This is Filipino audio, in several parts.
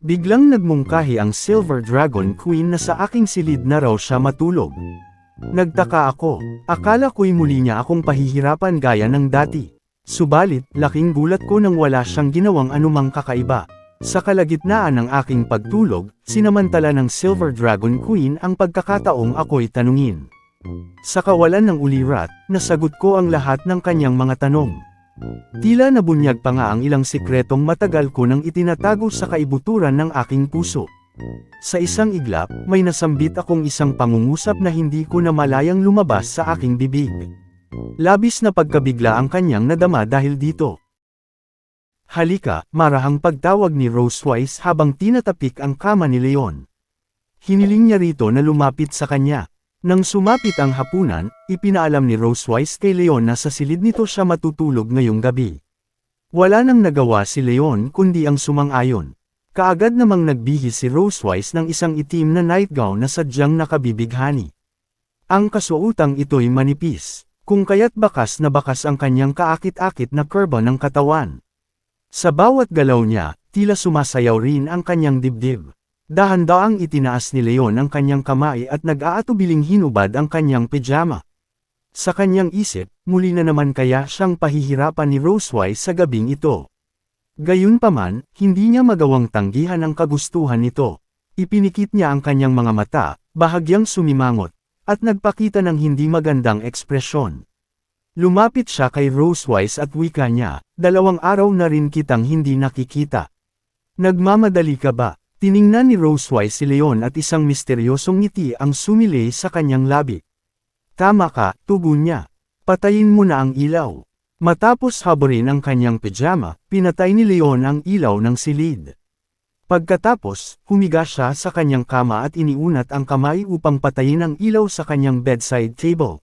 Biglang nagmungkahi ang Silver Dragon Queen na sa aking silid na raw siya matulog. Nagtaka ako, akala ko'y muli niya akong pahihirapan gaya ng dati. Subalit, laking gulat ko nang wala siyang ginawang anumang kakaiba. Sa kalagitnaan ng aking pagtulog, sinamantala ng Silver Dragon Queen ang pagkakataong ako'y tanungin. Sa kawalan ng ulirat, nasagot ko ang lahat ng kanyang mga tanong. Tila nabunyag pa nga ang ilang sikretong matagal ko nang itinatago sa kaibuturan ng aking puso. Sa isang iglap, may nasambit akong isang pangungusap na hindi ko na malayang lumabas sa aking bibig. Labis na pagkabigla ang kanyang nadama dahil dito. Halika, marahang pagtawag ni Rose Wise habang tinatapik ang kama ni Leon. Hiniling niya rito na lumapit sa kanya. Nang sumapit ang hapunan, ipinaalam ni Rose Wise kay Leon na sa silid nito siya matutulog ngayong gabi. Wala nang nagawa si Leon kundi ang sumang-ayon. Kaagad namang nagbihis si Rose Wise ng isang itim na nightgown na sadyang nakabibighani. Ang kasuotang ito'y manipis, kung kaya't bakas na bakas ang kanyang kaakit-akit na kurba ng katawan. Sa bawat galaw niya, tila sumasayaw rin ang kanyang dibdib. Dahan-daang itinaas ni Leon ang kanyang kamay at nag-aatubiling hinubad ang kanyang pijama. Sa kanyang isip, muli na naman kaya siyang pahihirapan ni Rosewise sa gabing ito. Gayunpaman, hindi niya magawang tanggihan ang kagustuhan nito. Ipinikit niya ang kanyang mga mata, bahagyang sumimangot, at nagpakita ng hindi magandang ekspresyon. Lumapit siya kay Rosewise at wika niya, dalawang araw na rin kitang hindi nakikita. Nagmamadali ka ba? Tiningnan ni Rosewise si Leon at isang misteryosong ngiti ang sumilay sa kanyang labi. Tama ka, tugon niya. Patayin mo na ang ilaw. Matapos haborin ang kanyang pijama, pinatay ni Leon ang ilaw ng silid. Pagkatapos, humiga siya sa kanyang kama at iniunat ang kamay upang patayin ang ilaw sa kanyang bedside table.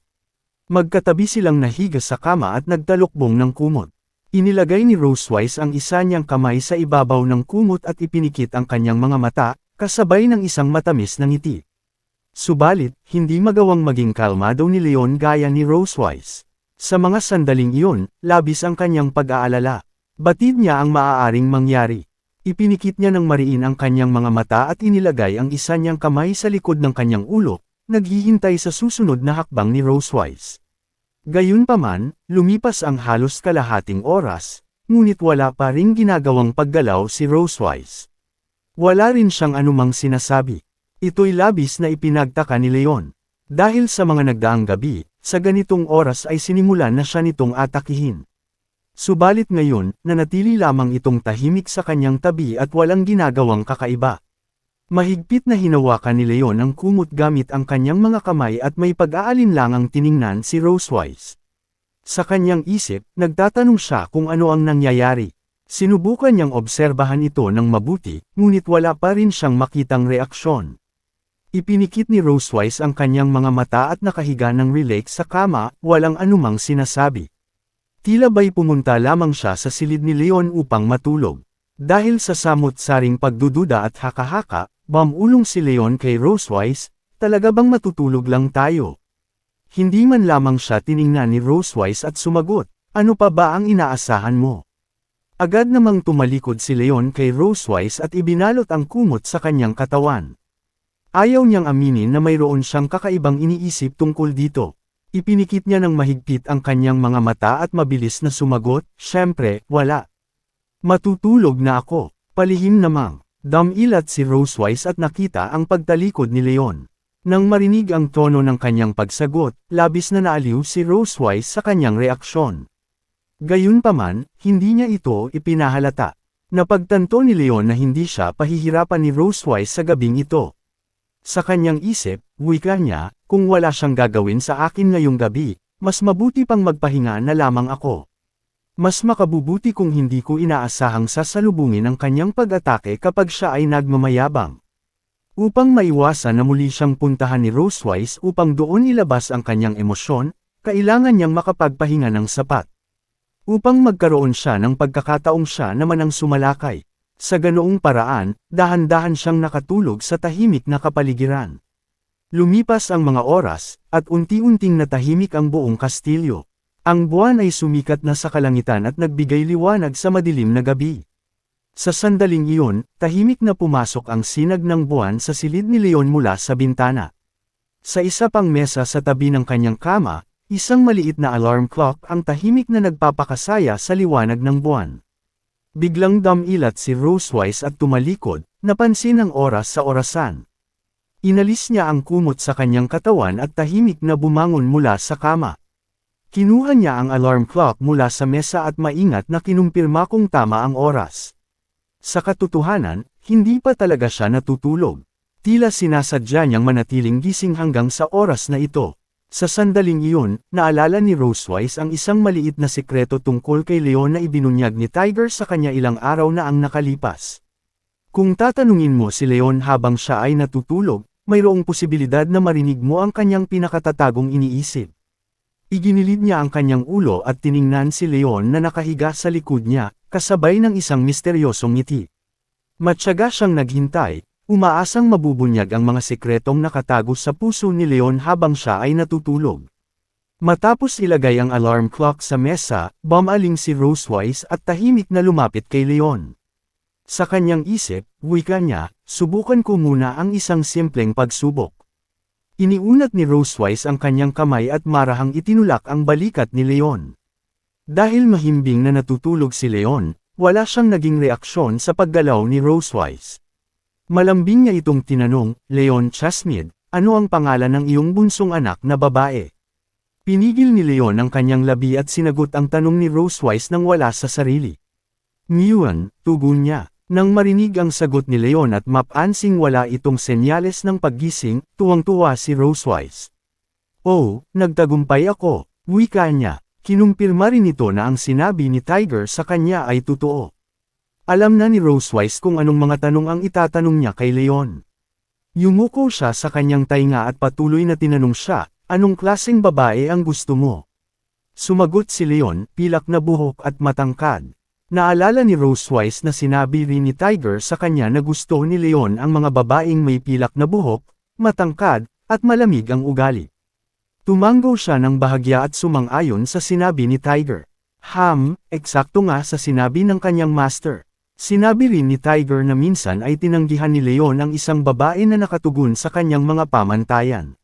Magkatabi silang nahiga sa kama at nagtalukbong ng kumot. Inilagay ni Rosewise ang isa niyang kamay sa ibabaw ng kumot at ipinikit ang kanyang mga mata, kasabay ng isang matamis na ngiti. Subalit, hindi magawang maging kalmado ni Leon gaya ni Rosewise. Sa mga sandaling iyon, labis ang kanyang pag-aalala. Batid niya ang maaaring mangyari. Ipinikit niya ng mariin ang kanyang mga mata at inilagay ang isa niyang kamay sa likod ng kanyang ulo, naghihintay sa susunod na hakbang ni Rosewise. Gayunpaman, lumipas ang halos kalahating oras, ngunit wala pa ring ginagawang paggalaw si Rosewise. Wala rin siyang anumang sinasabi. Ito'y labis na ipinagtaka ni Leon. Dahil sa mga nagdaang gabi, sa ganitong oras ay sinimulan na siya nitong atakihin. Subalit ngayon, nanatili lamang itong tahimik sa kanyang tabi at walang ginagawang kakaiba. Mahigpit na hinawakan ni Leon ang kumot gamit ang kanyang mga kamay at may pag-aalinlangang tiningnan si Rosewise. Sa kanyang isip, nagtatanong siya kung ano ang nangyayari. Sinubukan niyang obserbahan ito ng mabuti, ngunit wala pa rin siyang makitang reaksyon. Ipinikit ni Rosewise ang kanyang mga mata at nakahiga ng relax sa kama, walang anumang sinasabi. Tila ba'y pumunta lamang siya sa silid ni Leon upang matulog. Dahil sa samot-saring pagdududa at haka-haka, Bamulong si Leon kay Rosewise, talaga bang matutulog lang tayo? Hindi man lamang siya tiningnan ni Rosewise at sumagot, ano pa ba ang inaasahan mo? Agad namang tumalikod si Leon kay Rosewise at ibinalot ang kumot sa kanyang katawan. Ayaw niyang aminin na mayroon siyang kakaibang iniisip tungkol dito. Ipinikit niya ng mahigpit ang kanyang mga mata at mabilis na sumagot, syempre, wala. Matutulog na ako, palihim namang. Damilat si Rosewise at nakita ang pagtalikod ni Leon. Nang marinig ang tono ng kanyang pagsagot, labis na naaliw si Rosewise sa kanyang reaksyon. Gayunpaman, hindi niya ito ipinahalata. Napagtanto ni Leon na hindi siya pahihirapan ni Rosewise sa gabing ito. Sa kanyang isip, wika niya, kung wala siyang gagawin sa akin ngayong gabi, mas mabuti pang magpahinga na lamang ako. Mas makabubuti kung hindi ko inaasahang sasalubungin ang kanyang pag-atake kapag siya ay nagmamayabang. Upang maiwasan na muli siyang puntahan ni Rosewise upang doon ilabas ang kanyang emosyon, kailangan niyang makapagpahinga ng sapat. Upang magkaroon siya ng pagkakataong siya naman ang sumalakay. Sa ganoong paraan, dahan-dahan siyang nakatulog sa tahimik na kapaligiran. Lumipas ang mga oras, at unti-unting natahimik ang buong kastilyo. Ang buwan ay sumikat na sa kalangitan at nagbigay liwanag sa madilim na gabi. Sa sandaling iyon, tahimik na pumasok ang sinag ng buwan sa silid ni Leon mula sa bintana. Sa isa pang mesa sa tabi ng kanyang kama, isang maliit na alarm clock ang tahimik na nagpapakasaya sa liwanag ng buwan. Biglang damilat si Rosewise at tumalikod, napansin ang oras sa orasan. Inalis niya ang kumot sa kanyang katawan at tahimik na bumangon mula sa kama. Kinuha niya ang alarm clock mula sa mesa at maingat na kinumpirma kung tama ang oras. Sa katotohanan, hindi pa talaga siya natutulog. Tila sinasadya niyang manatiling gising hanggang sa oras na ito. Sa sandaling iyon, naalala ni Rosewise ang isang maliit na sekreto tungkol kay Leon na ibinunyag ni Tiger sa kanya ilang araw na ang nakalipas. Kung tatanungin mo si Leon habang siya ay natutulog, mayroong posibilidad na marinig mo ang kanyang pinakatatagong iniisip. Iginilid niya ang kanyang ulo at tiningnan si Leon na nakahiga sa likod niya, kasabay ng isang misteryosong ngiti. Matyaga siyang naghintay, umaasang mabubunyag ang mga sekretong nakatago sa puso ni Leon habang siya ay natutulog. Matapos ilagay ang alarm clock sa mesa, bumaling si Rosewise at tahimik na lumapit kay Leon. Sa kanyang isip, wika niya, subukan ko muna ang isang simpleng pagsubok. Iniunat ni Rosewise ang kanyang kamay at marahang itinulak ang balikat ni Leon. Dahil mahimbing na natutulog si Leon, wala siyang naging reaksyon sa paggalaw ni Rosewise. Malambing niya itong tinanong, Leon Chasmid, ano ang pangalan ng iyong bunsong anak na babae? Pinigil ni Leon ang kanyang labi at sinagot ang tanong ni Rosewise nang wala sa sarili. Nguyen, tugon niya. Nang marinig ang sagot ni Leon at mapansing wala itong senyales ng paggising, tuwang-tuwa si Rosewise. Oh, nagtagumpay ako, wika niya, kinumpirma rin ito na ang sinabi ni Tiger sa kanya ay totoo. Alam na ni Rosewise kung anong mga tanong ang itatanong niya kay Leon. Yumuko siya sa kanyang tainga at patuloy na tinanong siya, anong klaseng babae ang gusto mo? Sumagot si Leon, pilak na buhok at matangkad. Naalala ni Rosewise na sinabi rin ni Tiger sa kanya na gusto ni Leon ang mga babaeng may pilak na buhok, matangkad, at malamig ang ugali. Tumanggo siya ng bahagya at sumang-ayon sa sinabi ni Tiger. Ham, eksakto nga sa sinabi ng kanyang master. Sinabi rin ni Tiger na minsan ay tinanggihan ni Leon ang isang babae na nakatugon sa kanyang mga pamantayan.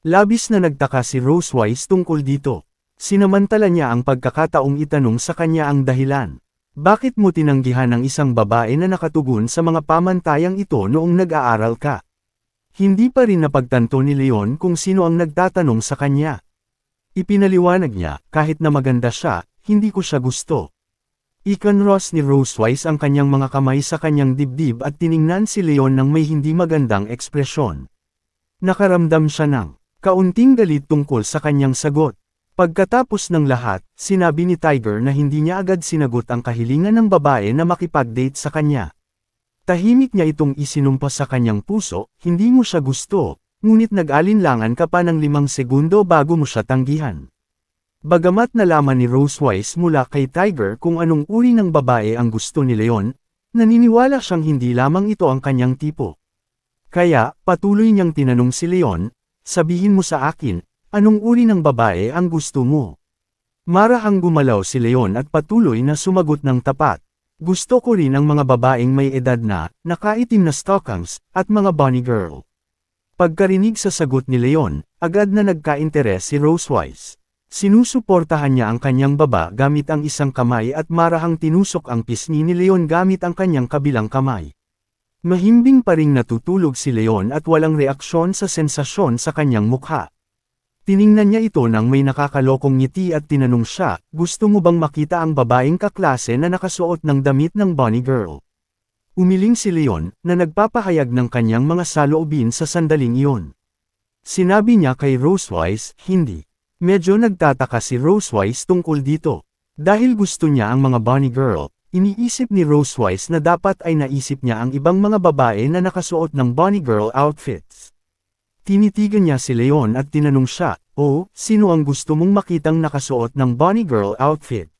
Labis na nagtaka si Rosewise tungkol dito. Sinamantala niya ang pagkakataong itanong sa kanya ang dahilan. Bakit mo tinanggihan ang isang babae na nakatugon sa mga pamantayang ito noong nag-aaral ka? Hindi pa rin napagtanto ni Leon kung sino ang nagtatanong sa kanya. Ipinaliwanag niya, kahit na maganda siya, hindi ko siya gusto. Ikanros ni Rosewise ang kanyang mga kamay sa kanyang dibdib at tiningnan si Leon ng may hindi magandang ekspresyon. Nakaramdam siya ng kaunting galit tungkol sa kanyang sagot. Pagkatapos ng lahat, sinabi ni Tiger na hindi niya agad sinagot ang kahilingan ng babae na makipag-date sa kanya. Tahimik niya itong isinumpa sa kanyang puso, hindi mo siya gusto, ngunit nag-alinlangan ka pa ng limang segundo bago mo siya tanggihan. Bagamat nalaman ni Rosewise mula kay Tiger kung anong uri ng babae ang gusto ni Leon, naniniwala siyang hindi lamang ito ang kanyang tipo. Kaya, patuloy niyang tinanong si Leon, sabihin mo sa akin, Anong uri ng babae ang gusto mo? Marahang gumalaw si Leon at patuloy na sumagot ng tapat. Gusto ko rin ang mga babaeng may edad na, nakaitim na stockings, at mga bunny girl. Pagkarinig sa sagot ni Leon, agad na nagka-interes si Rosewise. Sinusuportahan niya ang kanyang baba gamit ang isang kamay at marahang tinusok ang pisngi ni Leon gamit ang kanyang kabilang kamay. Mahimbing pa ring natutulog si Leon at walang reaksyon sa sensasyon sa kanyang mukha. Tiningnan niya ito nang may nakakalokong ngiti at tinanong siya, gusto mo bang makita ang babaeng kaklase na nakasuot ng damit ng bunny girl? Umiling si Leon, na nagpapahayag ng kanyang mga saloobin sa sandaling iyon. Sinabi niya kay Rosewise, hindi. Medyo nagtataka si Rosewise tungkol dito. Dahil gusto niya ang mga bunny girl, iniisip ni Rosewise na dapat ay naisip niya ang ibang mga babae na nakasuot ng bunny girl outfits. Tinitigan niya si Leon at tinanong siya, Oh, sino ang gusto mong makitang nakasuot ng bunny girl outfit?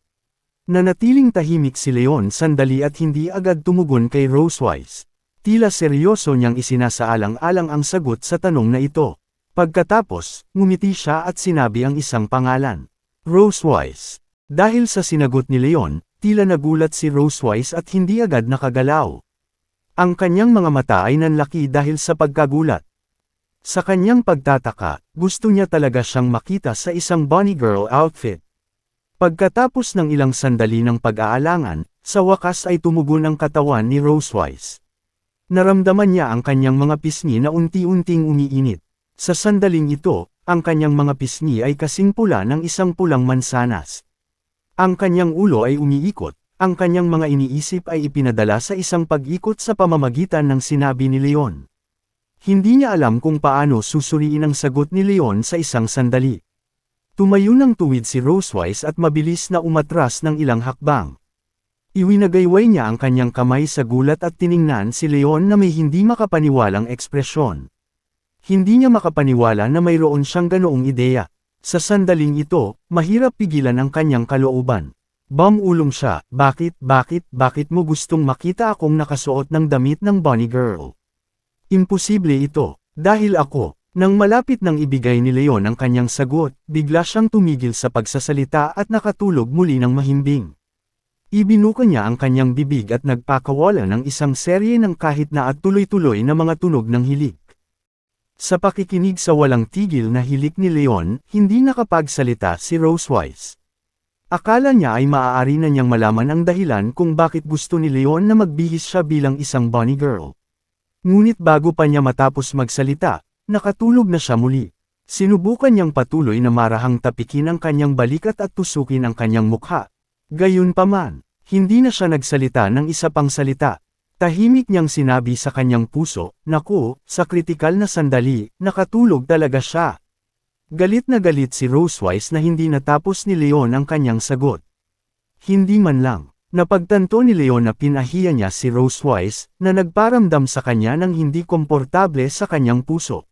Nanatiling tahimik si Leon sandali at hindi agad tumugon kay Rosewise. Tila seryoso niyang isinasaalang-alang ang sagot sa tanong na ito. Pagkatapos, ngumiti siya at sinabi ang isang pangalan. Rosewise. Dahil sa sinagot ni Leon, tila nagulat si Rosewise at hindi agad nakagalaw. Ang kanyang mga mata ay nanlaki dahil sa pagkagulat. Sa kanyang pagtataka, gusto niya talaga siyang makita sa isang bunny girl outfit. Pagkatapos ng ilang sandali ng pag-aalangan, sa wakas ay tumugon ang katawan ni Rosewise. Naramdaman niya ang kanyang mga pisngi na unti-unting umiinit. Sa sandaling ito, ang kanyang mga pisngi ay kasing pula ng isang pulang mansanas. Ang kanyang ulo ay umiikot, ang kanyang mga iniisip ay ipinadala sa isang pag-ikot sa pamamagitan ng sinabi ni Leon. Hindi niya alam kung paano susuriin ang sagot ni Leon sa isang sandali. Tumayo ng tuwid si Rosewise at mabilis na umatras ng ilang hakbang. Iwinagayway niya ang kanyang kamay sa gulat at tiningnan si Leon na may hindi makapaniwalang ekspresyon. Hindi niya makapaniwala na mayroon siyang ganoong ideya. Sa sandaling ito, mahirap pigilan ang kanyang kalooban. Bumulong siya, bakit, bakit, bakit mo gustong makita akong nakasuot ng damit ng bunny girl? Imposible ito, dahil ako, nang malapit nang ibigay ni Leon ang kanyang sagot, bigla siyang tumigil sa pagsasalita at nakatulog muli ng mahimbing. Ibinuka niya ang kanyang bibig at nagpakawala ng isang serye ng kahit na at tuloy-tuloy na mga tunog ng hilik. Sa pakikinig sa walang tigil na hilik ni Leon, hindi nakapagsalita si Rosewise. Akala niya ay maaari na niyang malaman ang dahilan kung bakit gusto ni Leon na magbihis siya bilang isang bunny girl. Ngunit bago pa niya matapos magsalita, nakatulog na siya muli. Sinubukan niyang patuloy na marahang tapikin ang kanyang balikat at tusukin ang kanyang mukha. Gayunpaman, hindi na siya nagsalita ng isa pang salita. Tahimik niyang sinabi sa kanyang puso, Naku, sa kritikal na sandali, nakatulog talaga siya. Galit na galit si Rosewise na hindi natapos ni Leon ang kanyang sagot. Hindi man lang, napagtanto ni Leon na pinahiya niya si Rosewise, na nagparamdam sa kanya ng hindi komportable sa kanyang puso.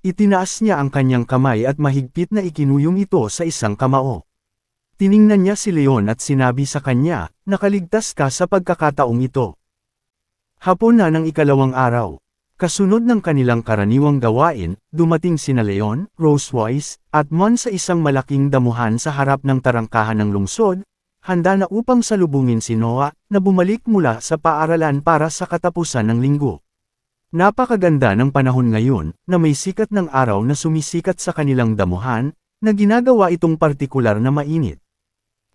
Itinaas niya ang kanyang kamay at mahigpit na ikinuyong ito sa isang kamao. Tiningnan niya si Leon at sinabi sa kanya, nakaligtas ka sa pagkakataong ito. Hapon na ng ikalawang araw. Kasunod ng kanilang karaniwang gawain, dumating sina Leon, Rosewise, at Mon sa isang malaking damuhan sa harap ng tarangkahan ng lungsod, handa na upang salubungin si Noah, na bumalik mula sa paaralan para sa katapusan ng linggo. Napakaganda ng panahon ngayon, na may sikat ng araw na sumisikat sa kanilang damuhan, na ginagawa itong partikular na mainit.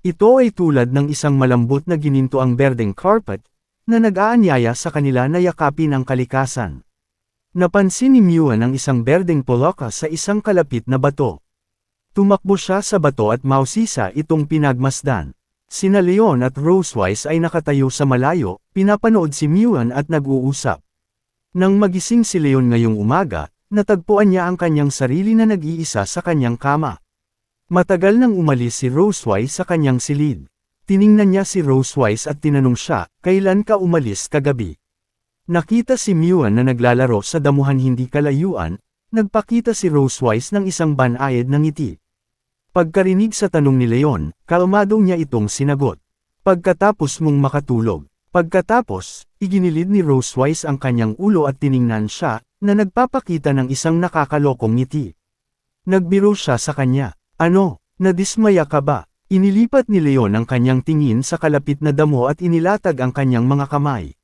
Ito ay tulad ng isang malambot na gininto ang berdeng carpet, na nag-aanyaya sa kanila na yakapin ang kalikasan. Napansin ni Muan ang isang berdeng poloka sa isang kalapit na bato. Tumakbo siya sa bato at mausisa itong pinagmasdan. Sina Leon at Rosewise ay nakatayo sa malayo, pinapanood si Muan at nag-uusap. Nang magising si Leon ngayong umaga, natagpuan niya ang kanyang sarili na nag-iisa sa kanyang kama. Matagal nang umalis si Rosewise sa kanyang silid. Tiningnan niya si Rosewise at tinanong siya, kailan ka umalis kagabi? Nakita si Muan na naglalaro sa damuhan hindi kalayuan, nagpakita si Rosewise ng isang banayad ng ngiti. Pagkarinig sa tanong ni Leon, kalmadong niya itong sinagot. Pagkatapos mong makatulog. Pagkatapos, iginilid ni Rosewise ang kanyang ulo at tiningnan siya, na nagpapakita ng isang nakakalokong ngiti. Nagbiro siya sa kanya. Ano, nadismaya ka ba? Inilipat ni Leon ang kanyang tingin sa kalapit na damo at inilatag ang kanyang mga kamay.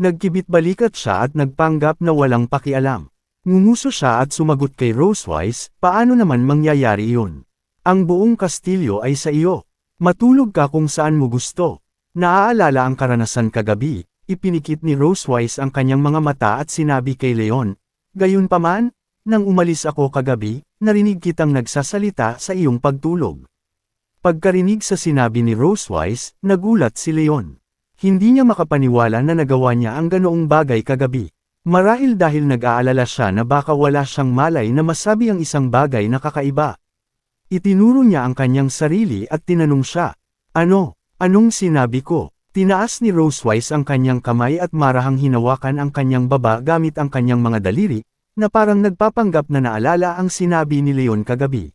Nagkibit balikat siya at nagpanggap na walang pakialam. Ngumuso siya at sumagot kay Rosewise, paano naman mangyayari iyon? Ang buong kastilyo ay sa iyo. Matulog ka kung saan mo gusto. Naaalala ang karanasan kagabi, ipinikit ni Rosewise ang kanyang mga mata at sinabi kay Leon, Gayunpaman, nang umalis ako kagabi, narinig kitang nagsasalita sa iyong pagtulog. Pagkarinig sa sinabi ni Rosewise, nagulat si Leon. Hindi niya makapaniwala na nagawa niya ang ganoong bagay kagabi. Marahil dahil nag-aalala siya na baka wala siyang malay na masabi ang isang bagay na kakaiba. Itinuro niya ang kanyang sarili at tinanong siya, Ano, anong sinabi ko? Tinaas ni Rosewise ang kanyang kamay at marahang hinawakan ang kanyang baba gamit ang kanyang mga daliri, na parang nagpapanggap na naalala ang sinabi ni Leon kagabi.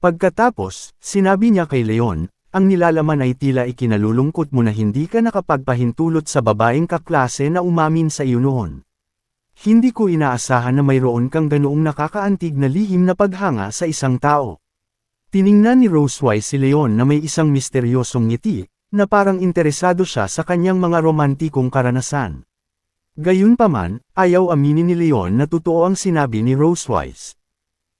Pagkatapos, sinabi niya kay Leon, ang nilalaman ay tila ikinalulungkot mo na hindi ka nakapagpahintulot sa babaeng kaklase na umamin sa iyo noon. Hindi ko inaasahan na mayroon kang ganoong nakakaantig na lihim na paghanga sa isang tao. Tiningnan ni Rosewise si Leon na may isang misteryosong ngiti, na parang interesado siya sa kanyang mga romantikong karanasan. Gayunpaman, ayaw aminin ni Leon na totoo ang sinabi ni Rosewise.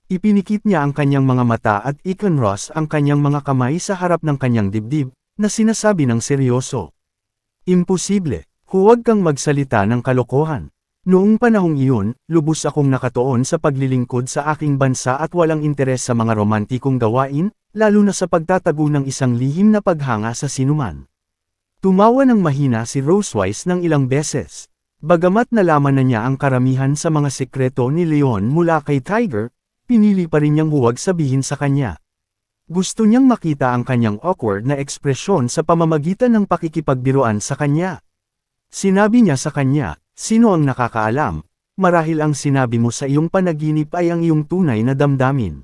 Ipinikit niya ang kanyang mga mata at ikinross ang kanyang mga kamay sa harap ng kanyang dibdib, na sinasabi ng seryoso. Imposible, huwag kang magsalita ng kalokohan. Noong panahong iyon, lubos akong nakatuon sa paglilingkod sa aking bansa at walang interes sa mga romantikong gawain, lalo na sa pagtatago ng isang lihim na paghanga sa sinuman. Tumawa ng mahina si Rosewise ng ilang beses. Bagamat nalaman na niya ang karamihan sa mga sekreto ni Leon mula kay Tiger, pinili pa rin niyang huwag sabihin sa kanya. Gusto niyang makita ang kanyang awkward na ekspresyon sa pamamagitan ng pakikipagbiruan sa kanya. Sinabi niya sa kanya, sino ang nakakaalam, marahil ang sinabi mo sa iyong panaginip ay ang iyong tunay na damdamin.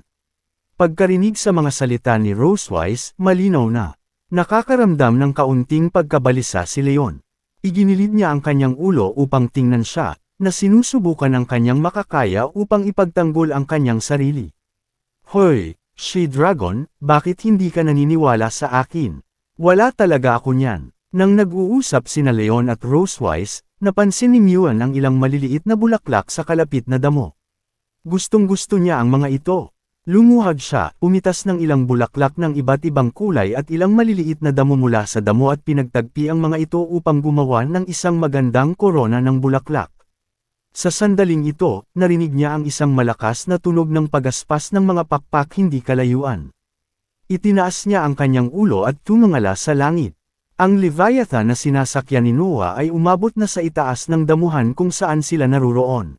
Pagkarinig sa mga salita ni Rosewise, malinaw na. Nakakaramdam ng kaunting pagkabalisa si Leon. Iginilid niya ang kanyang ulo upang tingnan siya, na sinusubukan ng kanyang makakaya upang ipagtanggol ang kanyang sarili. Hoy, She-Dragon, bakit hindi ka naniniwala sa akin? Wala talaga ako niyan. Nang nag-uusap sina Leon at Rosewise, napansin ni Muan ang ilang maliliit na bulaklak sa kalapit na damo. Gustong gusto niya ang mga ito. Lumuhad siya, umitas ng ilang bulaklak ng iba't ibang kulay at ilang maliliit na damo mula sa damo at pinagtagpi ang mga ito upang gumawa ng isang magandang korona ng bulaklak. Sa sandaling ito, narinig niya ang isang malakas na tunog ng pagaspas ng mga pakpak hindi kalayuan. Itinaas niya ang kanyang ulo at tumangala sa langit. Ang Leviathan na sinasakyan ni Noah ay umabot na sa itaas ng damuhan kung saan sila naruroon.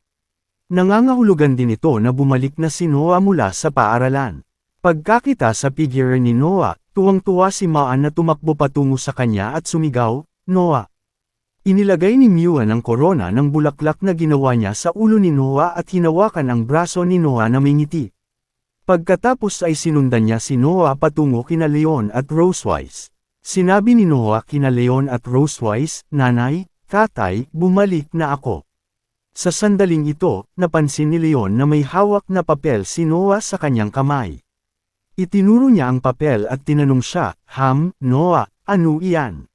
Nangangahulugan din ito na bumalik na si Noah mula sa paaralan. Pagkakita sa figure ni Noah, tuwang-tuwa si Maan na tumakbo patungo sa kanya at sumigaw, Noah. Inilagay ni Muan ang korona ng bulaklak na ginawa niya sa ulo ni Noah at hinawakan ang braso ni Noah na may ngiti. Pagkatapos ay sinundan niya si Noah patungo kina Leon at Rosewise. Sinabi ni Noah kina Leon at Rosewise, Nanay, Tatay, bumalik na ako. Sa sandaling ito, napansin ni Leon na may hawak na papel si Noah sa kanyang kamay. Itinuro niya ang papel at tinanong siya, Ham, Noah, ano iyan?